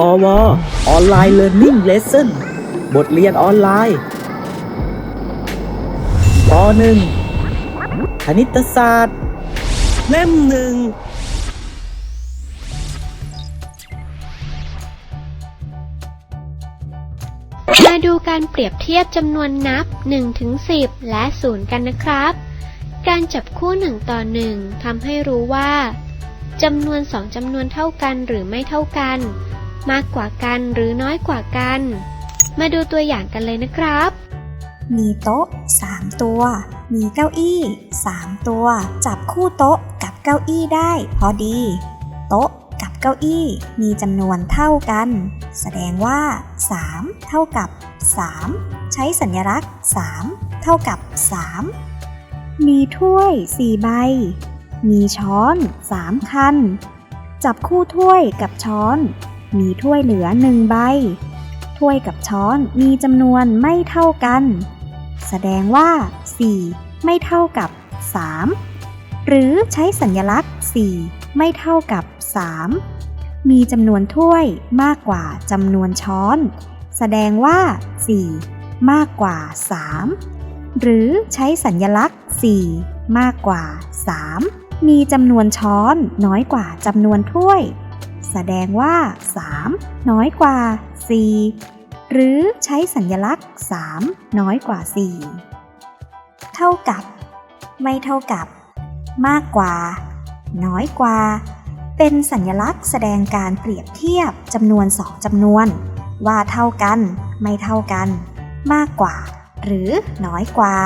พอวออนไลน์เรียนรู้เลสเซ่นบทเรียนออนไลน์ปหนึ่งคณิตศาสตร์ เล่มหนึ่งมาดูการเปรียบเทียบจำนวนนับ 1 ถึง 10 และ 0 กันนะครับ การจับคู่ 1 ต่อ 1ทำให้รู้ว่าจำนวน 2จำนวนเท่ากันหรือไม่เท่ากัน มากกว่ากันหรือน้อยกว่ากัน มาดูตัวอย่างกันเลยนะครับ มีโต๊ะ 3 ตัว มีเก้าอี้ 3 ตัว จับคู่โต๊ะกับเก้าอี้ได้ พอดี โต๊ะกับเก้าอี้มีจำนวนเท่ากัน แสดงว่า 3 เท่ากับ 3 ใช้สัญลักษณ์ 3 เท่ากับ 3 มีถ้วย 4 ใบ มีช้อน 3 คัน จับคู่ถ้วยกับช้อน มีถ้วยเหลือ1ใบ ถ้วยกับช้อนมีจำนวนไม่เท่ากัน แสดงว่า 4 ไม่เท่ากับ 3 หรือใช้สัญลักษณ์ 4 ไม่เท่ากับ 3 มีจำนวนถ้วยมากกว่าจำนวนช้อน แสดงว่า 4 มากกว่า 3 หรือใช้สัญลักษณ์ 4 มากกว่า 3 มีจำนวนช้อนน้อยกว่าจำนวนถ้วย แสดงว่า 3 น้อยกว่า 4 หรือใช้สัญลักษณ์ 3 น้อยกว่า 4 เท่ากับ ไม่เท่ากับ มากกว่า น้อยกว่า เป็นสัญลักษณ์แสดงการเปรียบเทียบจำนวนสองจำนวน ว่าเท่ากัน ไม่เท่ากัน มากกว่า หรือน้อยกว่า